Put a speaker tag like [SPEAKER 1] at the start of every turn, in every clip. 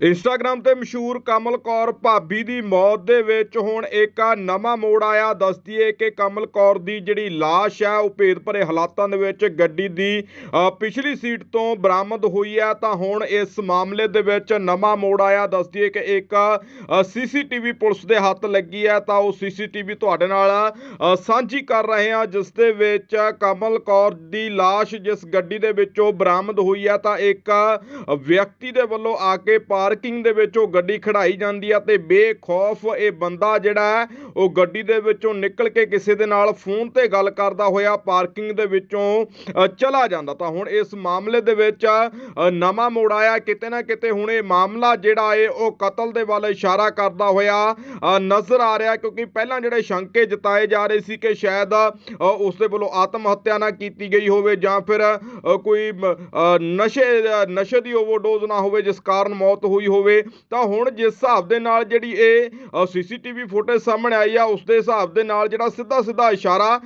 [SPEAKER 1] Instagram ਤੇ ਮਸ਼ਹੂਰ ਕਮਲ ਕੌਰ ਭਾਬੀ ਦੀ ਮੌਤ ਦੇ ਵਿੱਚ ਹੁਣ ਇੱਕ ਨਵਾਂ ਮੋੜ ਆਇਆ। ਦੱਸਦੀ ਏ ਕਿ ਕਮਲ ਕੌਰ ਦੀ ਜਿਹੜੀ ਲਾਸ਼ ਹੈ, ਉਹ ਭੇਦ ਭਰੇ ਹਾਲਾਤਾਂ ਦੇ ਵਿੱਚ ਗੱਡੀ ਦੀ ਪਿਛਲੀ ਸੀਟ ਤੋਂ ਬਰਾਮਦ ਹੋਈ ਹੈ। ਤਾਂ ਹੁਣ ਇਸ ਮਾਮਲੇ ਦੇ ਵਿੱਚ ਨਵਾਂ ਮੋੜ ਆਇਆ। ਦੱਸਦੀ ਏ ਕਿ ਇੱਕ ਸੀਸੀਟੀਵੀ ਪੁਲਿਸ ਦੇ ਹੱਥ ਲੱਗੀ ਹੈ। ਤਾਂ ਉਹ ਸੀਸੀਟੀਵੀ ਤੁਹਾਡੇ ਨਾਲ ਸਾਂਝੀ ਕਰ ਰਹੇ ਹਾਂ, ਜਿਸ ਦੇ ਵਿੱਚ ਕਮਲ ਕੌਰ ਦੀ ਲਾਸ਼ ਜਿਸ ਗੱਡੀ ਦੇ ਵਿੱਚੋਂ ਬਰਾਮਦ ਹੋਈ ਹੈ, ਤਾਂ ਇੱਕ ਵਿਅਕਤੀ ਦੇ ਵੱਲੋਂ ਆ ਕੇ ਪਾਰਕਿੰਗ ਦੇ ਵਿੱਚ ਉਹ ਗੱਡੀ ਖੜਾਈ ਜਾਂਦੀ ਆ ਤੇ ਬੇਖੌਫ ਇਹ ਬੰਦਾ ਜਿਹੜਾ ਉਹ ਗੱਡੀ ਦੇ ਵਿੱਚੋਂ ਨਿਕਲ ਕੇ ਕਿਸੇ ਦੇ ਨਾਲ ਫੋਨ ਤੇ ਗੱਲ ਕਰਦਾ ਹੋਇਆ ਪਾਰਕਿੰਗ ਦੇ ਵਿੱਚੋਂ ਚਲਾ ਜਾਂਦਾ। ਤਾਂ ਹੁਣ ਇਸ ਮਾਮਲੇ ਦੇ ਵਿੱਚ ਨਵਾਂ ਮੋੜ ਆਇਆ। ਕਿਤੇ ਨਾ ਕਿਤੇ ਹੁਣ ਇਹ ਮਾਮਲਾ ਜਿਹੜਾ ਏ ਉਹ ਕਤਲ ਦੇ ਵੱਲ ਇਸ਼ਾਰਾ ਕਰਦਾ ਹੋਇਆ ਨਜ਼ਰ ਆ ਰਿਹਾ। ਕਿਉਂਕਿ ਪਹਿਲਾਂ ਜਿਹੜੇ ਸ਼ੰਕੇ ਜਤਾਏ ਜਾ ਰਹੇ ਸੀ ਕਿ ਸ਼ਾਇਦ ਅ, ਉਸ ਦੇ ਵੱਲੋਂ ਆਤਮ ਹੱਤਿਆ ਨਾ ਕੀਤੀ ਗਈ ਹੋਵੇ ਜਾਂ ਫਿਰ ਕੋਈ ਨਸ਼ੇ ਨਸ਼ੇ ਦੀ ਓਵਰਡੋਜ਼ ਨਾ ਹੋਵੇ ਜਿਸ ਕਾਰਨ ਮੌਤ ਹੋਈ ਹੋਵੇ, ਤਾਂ ਹੁਣ ਜਿਸ ਹਿਸਾਬ ਦੇ ਨਾਲ ਜਿਹੜੀ ਇਹ ਸੀਸੀਟੀਵੀ ਫੁਟੇਜ ਸਾਹਮਣੇ ਆਈ ਆ, ਉਸ ਦੇ ਹਿਸਾਬ ਦੇ ਨਾਲ ਜਿਹੜਾ ਸਿੱਧਾ ਸਿੱਧਾ ਇਸ਼ਾਰਾ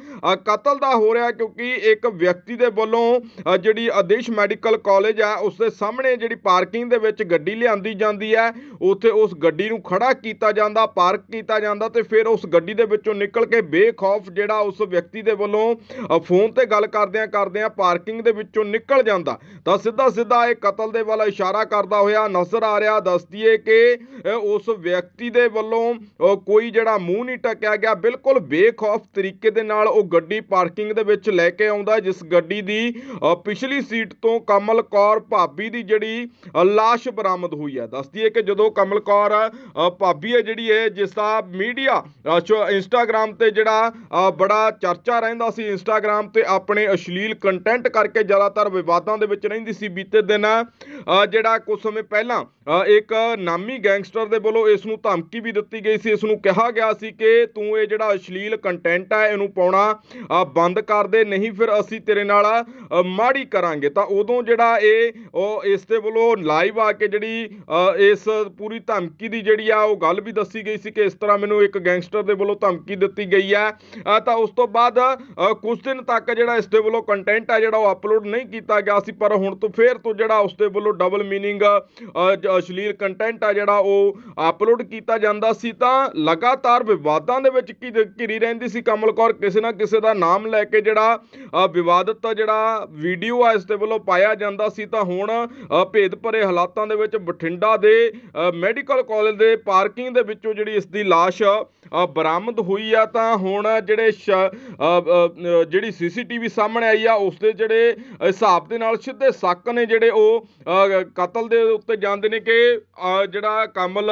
[SPEAKER 1] ਕਤਲ ਦਾ ਹੋ ਰਿਹਾ, ਕਿਉਂਕਿ ਇੱਕ ਵਿਅਕਤੀ ਦੇ ਵੱਲੋਂ ਜਿਹੜੀ ਆਦੇਸ਼ ਮੈਡੀਕਲ ਕਾਲਜ ਆ, ਉਸ ਦੇ ਸਾਹਮਣੇ ਜਿਹੜੀ ਪਾਰਕਿੰਗ ਦੇ ਵਿੱਚ ਗੱਡੀ ਲਿਆਂਦੀ ਜਾਂਦੀ ਹੈ ਉੱਥੇ ਉਸ ਗੱਡੀ ਨੂੰ ਖੜਾ ਕੀਤਾ ਜਾਂਦਾ, ਪਾਰਕ ਕੀਤਾ ਜਾਂਦਾ, ਤੇ ਫਿਰ ਉਸ ਗੱਡੀ ਦੇ ਵਿੱਚੋਂ ਨਿਕਲ ਕੇ ਬੇਖੌਫ ਜਿਹੜਾ ਉਸ ਵਿਅਕਤੀ ਦੇ ਵੱਲੋਂ ਫੋਨ ਤੇ ਗੱਲ ਕਰਦਿਆਂ ਕਰਦਿਆਂ ਪਾਰਕਿੰਗ ਦੇ ਵਿੱਚੋਂ ਨਿਕਲ ਜਾਂਦਾ। ਤਾਂ ਸਿੱਧਾ ਸਿੱਧਾ ਇਹ ਕਤਲ ਦੇ ਵੱਲ ਇਸ਼ਾਰਾ ਕਰਦਾ ਹੋਇਆ ਨਜ਼ਰ ਆ ਰਿਹਾ ਦੱਸਦੀ ਏ ਕਿ ਉਸ ਵਿਅਕਤੀ ਦੇ ਵੱਲੋਂ ਕੋਈ ਜਿਹੜਾ ਮੂੰਹ ਨਹੀਂ ਟਕਿਆ ਗਿਆ ਬਿਲਕੁਲ ਬੇਖੌਫ ਤਰੀਕੇ ਦੇ ਨਾਲ ਉਹ ਗੱਡੀ ਪਾਰਕਿੰਗ ਦੇ ਵਿੱਚ ਲੈ ਕੇ ਆਉਂਦਾ ਜਿਸ ਗੱਡੀ ਦੀ ਪਿਛਲੀ ਸੀਟ ਤੋਂ ਕਮਲ ਕੌਰ ਭਾਬੀ ਦੀ ਜਿਹੜੀ ਲਾਸ਼ ਬਰਾਮਦ ਹੋਈ ਹੈ। ਦੱਸਦੀ ਏ ਕਿ ਜਦੋਂ ਕਮਲ ਕੌਰ ਭਾਬੀ ਹੈ ਜਿਹੜੀ ਹੈ ਜਿਸ ਦਾ ਮੀਡੀਆ ਇੰਸਟਾਗ੍ਰam ਤੇ ਜਿਹੜਾ ਅ, ਬੜਾ ਚਰਚਾ ਰਹਿੰਦਾ ਸੀ ਇੰਸਟਾਗ੍ਰam ਤੇ ਆਪਣੇ ਅਸ਼ਲੀਲ ਕੰਟੈਂਟ ਕਰਕੇ ਜ਼ਿਆਦਾਤਰ ਵਿਵਾਦਾਂ ਦੇ ਵਿੱਚ ਰਹਿੰਦੀ ਸੀ ਬੀਤੇ ਦਿਨ ਅ, ਜਿਹੜਾ ਕੁਝ ਸਮੇਂ ਪਹਿਲਾਂ ਇੱਕ ਨਾਮੀ ਗੈਂਗਸਟਰ ਦੇ ਵੱਲੋਂ ਇਸ ਨੂੰ ਧਮਕੀ ਵੀ ਦਿੱਤੀ ਗਈ ਸੀ। ਇਸ ਨੂੰ ਕਿਹਾ ਗਿਆ ਸੀ ਕਿ ਤੂੰ ਇਹ ਜਿਹੜਾ ਅਸ਼ਲੀਲ ਕੰਟੈਂਟ ਹੈ ਇਹਨੂੰ ਪਾਉਣਾ ਬੰਦ ਕਰ ਦੇ ਨਹੀਂ ਫਿਰ ਅਸੀਂ ਤੇਰੇ ਨਾਲ ਮਾੜੀ ਕਰਾਂਗੇ। ਤਾਂ ਉਦੋਂ ਜਿਹੜਾ ਇਹ ਉਹ ਇਸ ਦੇ ਵੱਲੋਂ ਲਾਈਵ ਆ ਕੇ ਜਿਹੜੀ ਇਸ ਪੂਰੀ ਧਮਕੀ ਦੀ ਜਿਹੜੀ ਆ ਉਹ ਗੱਲ ਵੀ ਦੱਸੀ ਗਈ ਸੀ ਕਿ ਇਸ ਤਰ੍ਹਾਂ ਮੈਨੂੰ ਇੱਕ ਗੈਂਗਸਟਰ ਦੇ ਵੱਲੋਂ ਧਮਕੀ ਦਿੱਤੀ ਗਈ ਹੈ ਤਾਂ ਉਸ ਤੋਂ ਬਾਅਦ ਅ, ਕੁਝ ਦਿਨ ਤੱਕ ਜਿਹੜਾ ਇਸ ਦੇ ਵੱਲੋਂ ਕੰਟੈਂਟ ਹੈ ਜਿਹੜਾ ਉਹ ਅਪਲੋਡ ਨਹੀਂ ਕੀਤਾ ਗਿਆ ਸੀ। ਪਰ ਹੁਣ ਤੋਂ ਫੇਰ ਤੋਂ ਜਿਹੜਾ ਉਸ ਦੇ ਵੱਲੋਂ ਡਬਲ ਮੀਨਿੰਗ ਅਸ਼ਲੀਲ ਕੰਟੈਂਟ ਆ ਜਿਹੜਾ ਉਹ ਅਪਲੋਡ ਕੀਤਾ ਜਾਂਦਾ ਸੀ, ਤਾਂ ਲਗਾਤਾਰ ਵਿਵਾਦਾਂ ਦੇ ਵਿੱਚ ਘਿਰ- ਘਿਰੀ ਰਹਿੰਦੀ ਸੀ ਕਮਲ ਕੌਰ, ਕਿਸੇ ਨਾ ਕਿਸੇ ਦਾ ਨਾਮ ਲੈ ਕੇ ਜਿਹੜਾ ਵਿਵਾਦਤ ਜਿਹੜਾ ਵੀਡੀਓ ਆ, ਇਸ ਦੇ ਵੱਲੋਂ ਪਾਇਆ ਜਾਂਦਾ ਸੀ, ਤਾਂ ਹੁਣ ਭੇਦ ਭਰੇ ਹਾਲਾਤਾਂ ਦੇ ਵਿੱਚ ਬਠਿੰਡਾ ਦੇ ਮੈਡੀਕਲ ਕਾਲਜ ਦੇ ਪਾਰਕਿੰਗ ਦੇ ਵਿੱਚੋਂ ਜਿਹੜੀ ਇਸ ਦੀ ਲਾਸ਼ ਬਰਾਮਦ ਹੋਈ ਆ ਤਾਂ ਹੁਣ ਜਿਹੜੇ ਸ਼- ਅ, ਅ, ਅ, ਜਿਹੜੀ ਸੀਸੀਟੀਵੀ ਸਾਹਮਣੇ ਆਈ ਆ ਉਸ ਦੇ ਜਿਹੜੇ ਹਿਸਾਬ ਦੇ ਨਾਲ ਸਿੱਧੇ ਸ਼ੱਕ ਨੇ ਜਿਹੜੇ ਉਹ ਅ, ਕਤਲ ਦੇ ਉੱਤੇ ਜਾਂਦੇ ਨੇ ਕਿ ਜਿਹੜਾ ਕਮਲ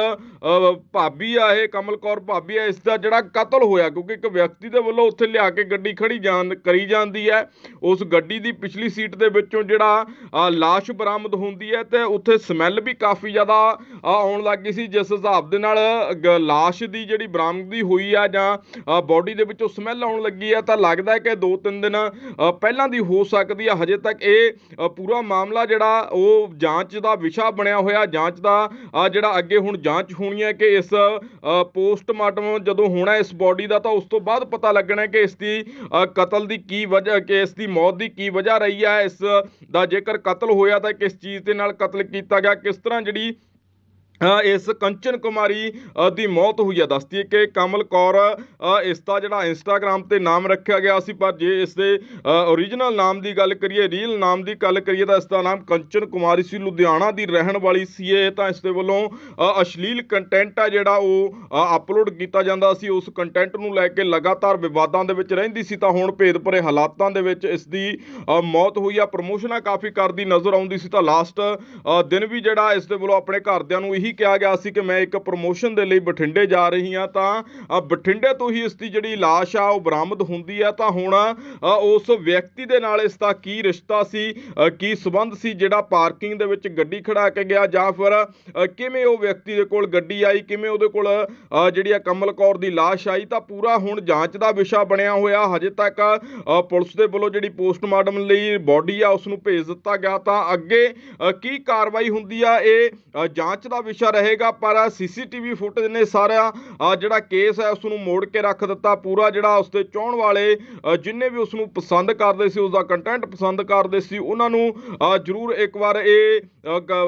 [SPEAKER 1] ਭਾਬੀ ਆ ਇਹ, ਕਮਲ ਕੌਰ ਭਾਬੀ ਆ, ਇਸ ਦਾ ਜਿਹੜਾ ਕਤਲ ਹੋਇਆ, ਕਿਉਂਕਿ ਇੱਕ ਵਿਅਕਤੀ ਦੇ ਵੱਲੋਂ ਉੱਥੇ ਲਿਆ ਕੇ ਗੱਡੀ ਖੜੀ ਜਾਣ, ਕਰੀ ਜਾਂਦੀ ਹੈ। ਉਸ ਗੱਡੀ ਦੀ ਪਿਛਲੀ ਸੀਟ ਦੇ ਵਿੱਚੋਂ ਜਿਹੜਾ ਲਾਸ਼ ਬਰਾਮਦ ਹੁੰਦੀ ਹੈ ਤੇ ਉੱਥੇ ਸਮੈਲ ਵੀ ਕਾਫੀ ਜ਼ਿਆਦਾ ਆਉਣ ਲੱਗ ਗਈ ਸੀ, ਜਿਸ ਹਿਸਾਬ ਦੇ ਨਾਲ ਗ- ਲਾਸ਼ ਦੀ ਜਿਹੜੀ ਬਰਾਮਦਗੀ ਹੋਈ ਆ ਜਾਂ ਬਾਡੀ ਦੇ ਵਿੱਚੋਂ ਸਮੈਲ ਆਉਣ ਲੱਗੀ ਆ ਤਾਂ ਲੱਗਦਾ ਹੈ ਕਿ 2-3 ਦਿਨ ਪਹਿਲਾਂ ਦੀ ਹੋ ਸਕਦੀ ਆ, ਹਜੇ ਤੱਕ ਇਹ ਪੂਰਾ ਮਾਮਲਾ ਜਿਹੜਾ, ਉਹ ਜਾਂਚ ਦਾ ਵਿਸ਼ਾ ਬਣਿਆ ਹੋਇਆ, ਜਾਂਚ ਦਾ ਜਿਹੜਾ ਅੱਗੇ ਹੁਣ ਜਾਂਚ ਹੋਣੀ ਹੈ ਕਿ ਇਸ ਪੋਸਟਮਾਰਟਮ ਜਦੋਂ ਹੋਣਾ ਇਸ ਬਾਡੀ ਦਾ, ਤਾਂ ਉਸ ਤੋਂ ਬਾਅਦ ਪਤਾ ਲੱਗਣਾ ਕਿ ਇਸ ਦੀ ਕਤਲ ਦੀ ਕੀ ਵਜ੍ਹਾ ਕਿ ਇਸ ਦੀ ਮੌਤ ਦੀ ਕੀ ਵਜ੍ਹਾ ਰਹੀ ਹੈ, ਇਸ ਦਾ ਜੇਕਰ ਕਤਲ ਹੋਇਆ ਤਾਂ ਕਿਸ ਚੀਜ਼ ਦੇ ਨਾਲ ਕਤਲ ਕੀਤਾ ਗਿਆ, ਕਿਸ ਤਰ੍ਹਾਂ ਜਿਹੜੀ ਇਸ ਕੰਚਨ ਕੁਮਾਰੀ ਦੀ ਮੌਤ ਹੋਈ ਹੈ ਦੱਸਦੀ ਹੈ ਕਿ ਕਮਲ ਕੌਰ ਇਸ ਦਾ ਜਿਹੜਾ ਇੰਸਟਾਗ੍ਰam ਤੇ ਨਾਮ ਰੱਖਿਆ ਗਿਆ ਸੀ, ਪਰ ਜੇ ਇਸ ਦੇ ਓਰੀਜਨਲ ਨਾਮ ਦੀ ਗੱਲ ਕਰੀਏ ਰੀਅਲ ਨਾਮ ਦੀ ਗੱਲ ਕਰੀਏ, ਤਾਂ ਇਸ ਦਾ ਨਾਮ ਕੰਚਨ ਕੁਮਾਰੀ ਸੀ। ਲੁਧਿਆਣਾ ਦੀ ਰਹਿਣ ਵਾਲੀ ਸੀ ਇਹ, ਤਾਂ ਇਸ ਦੇ ਵੱਲੋਂ ਅਸ਼ਲੀਲ ਕੰਟੈਂਟ ਆ ਜਿਹੜਾ ਉਹ ਅਪਲੋਡ ਕੀਤਾ ਜਾਂਦਾ ਸੀ। ਉਸ ਕੰਟੈਂਟ ਨੂੰ ਲੈ ਕੇ ਲਗਾਤਾਰ ਵਿਵਾਦਾਂ ਦੇ ਵਿੱਚ ਰਹਿੰਦੀ ਸੀ, ਤਾਂ ਹੁਣ ਭੇਦ ਭਰੇ ਹਾਲਾਤਾਂ ਦੇ ਵਿੱਚ ਇਸ ਦੀ ਮੌਤ ਹੋਈ ਆ। ਪ੍ਰਮੋਸ਼ਨਾਂ ਕਾਫੀ ਕਰਦੀ ਨਜ਼ਰ ਆਉਂਦੀ ਸੀ, ਤਾਂ ਲਾਸਟ ਦਿਨ ਵੀ ਜਿਹੜਾ ਇਸ ਦੇ ਵੱਲੋਂ ਆਪਣੇ ਘਰਦਿਆਂ ਨੂੰ ਇਹੀ ਕਿਹਾ ਗਿਆ ਸੀ ਕਿ ਮੈਂ ਇੱਕ ਪ੍ਰਮੋਸ਼ਨ ਦੇ ਲਈ ਬਠਿੰਡੇ ਜਾ ਰਹੀ ਹਾਂ, ਤਾਂ ਬਠਿੰਡੇ ਤੋਂ ਹੀ ਇਸ ਦੀ ਜਿਹੜੀ ਲਾਸ਼ ਆ, ਉਹ ਬਰਾਮਦ ਹੁੰਦੀ ਆ। ਤਾਂ ਹੁਣ ਉਸ ਵਿਅਕਤੀ ਦੇ ਨਾਲ ਇਸ ਦਾ ਕੀ ਰਿਸ਼ਤਾ ਸੀ ਕੀ ਸਬੰਧ ਸੀ, ਜਿਹੜਾ ਪਾਰਕਿੰਗ ਦੇ ਵਿੱਚ ਗੱਡੀ ਖੜਾ ਕੇ ਗਿਆ, ਜਾਂ ਫਿਰ ਕਿਵੇਂ ਉਹ ਵਿਅਕਤੀ ਦੇ ਕੋਲ ਗੱਡੀ ਆਈ, ਕਿਵੇਂ ਉਹਦੇ ਕੋਲ ਜਿਹੜੀ ਆ ਕਮਲ ਕੌਰ ਦੀ ਲਾਸ਼ ਆਈ, ਤਾਂ ਪੂਰਾ ਹੁਣ ਜਾਂਚ ਦਾ ਵਿਸ਼ਾ ਬਣਿਆ ਹੋਇਆ। ਹਜੇ ਤੱਕ ਪੁਲਿਸ ਦੇ ਵੱਲੋਂ ਜਿਹੜੀ ਪੋਸਟਮਾਰਟਮ ਲਈ ਬੋਡੀ ਆ, ਉਸ ਨੂੰ ਭੇਜ ਦਿੱਤਾ ਗਿਆ। ਤਾਂ ਅੱਗੇ ਕੀ ਕਾਰਵਾਈ ਹੁੰਦੀ ਆ, ਇਹ ਜਾਂਚ ਦਾ ਵਿਸ਼ਾ ਰਹੇਗਾ, ਪਰ ਸੀਸੀਟੀਵੀ ਫੁਟੇਜ ਨੇ ਸਾਰਾ ਜਿਹੜਾ ਕੇਸ ਹੈ ਉਸ ਨੂੰ ਮੋੜ ਕੇ ਰੱਖ ਦਿੱਤਾ। ਪੂਰਾ ਜਿਹੜਾ ਉਸ ਤੇ ਚਾਹਣ ਵਾਲੇ ਜਿੰਨੇ ਵੀ ਉਸ ਨੂੰ ਪਸੰਦ ਕਰਦੇ ਸੀ ਉਸ ਦਾ ਕੰਟੈਂਟ ਪਸੰਦ ਕਰਦੇ ਸੀ, ਉਹਨਾਂ ਨੂੰ ਜ਼ਰੂਰ ਇੱਕ ਵਾਰ ਇਹ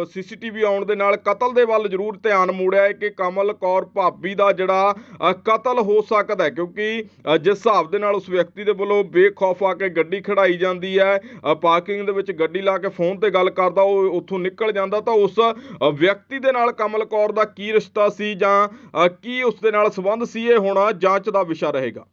[SPEAKER 1] ਸੀਸੀਟੀਵੀ ਆਉਣ ਦੇ ਨਾਲ ਕਤਲ ਦੇ ਵੱਲ ਜ਼ਰੂਰ ਧਿਆਨ ਮੋੜਿਆ ਹੈ ਕਿ ਕਮਲ ਕੌਰ ਭਾਬੀ ਦਾ ਜਿਹੜਾ ਕਤਲ ਹੋ ਸਕਦਾ ਹੈ। ਕਿਉਂਕਿ ਜਿਸ ਹਿਸਾਬ ਦੇ ਨਾਲ ਉਸ ਵਿਅਕਤੀ ਦੇ ਵੱਲੋਂ ਬੇਖੌਫ ਆ ਕੇ ਗੱਡੀ ਖੜਾਈ ਜਾਂਦੀ ਹੈ ਪਾਰਕਿੰਗ ਦੇ ਵਿੱਚ ਗੱਡੀ ਲਾ ਕੇ ਫੋਨ ਤੇ ਗੱਲ ਕਰਦਾ, ਉਹ ਉੱਥੋਂ ਨਿਕਲ ਜਾਂਦਾ, ਤਾਂ ਉਸ ਵਿਅਕਤੀ ਦੇ ਨਾਲ ਕਮਲ ਕੌਰ ਦਾ ਕੀ ਰਿਸ਼ਤਾ ਸੀ ਜਾਂ ਕੀ ਉਸ ਦੇ ਨਾਲ ਸੰਬੰਧ ਸੀ, ਇਹ ਹੁਣ ਜਾਂਚ ਦਾ ਵਿਸ਼ਾ ਰਹੇਗਾ।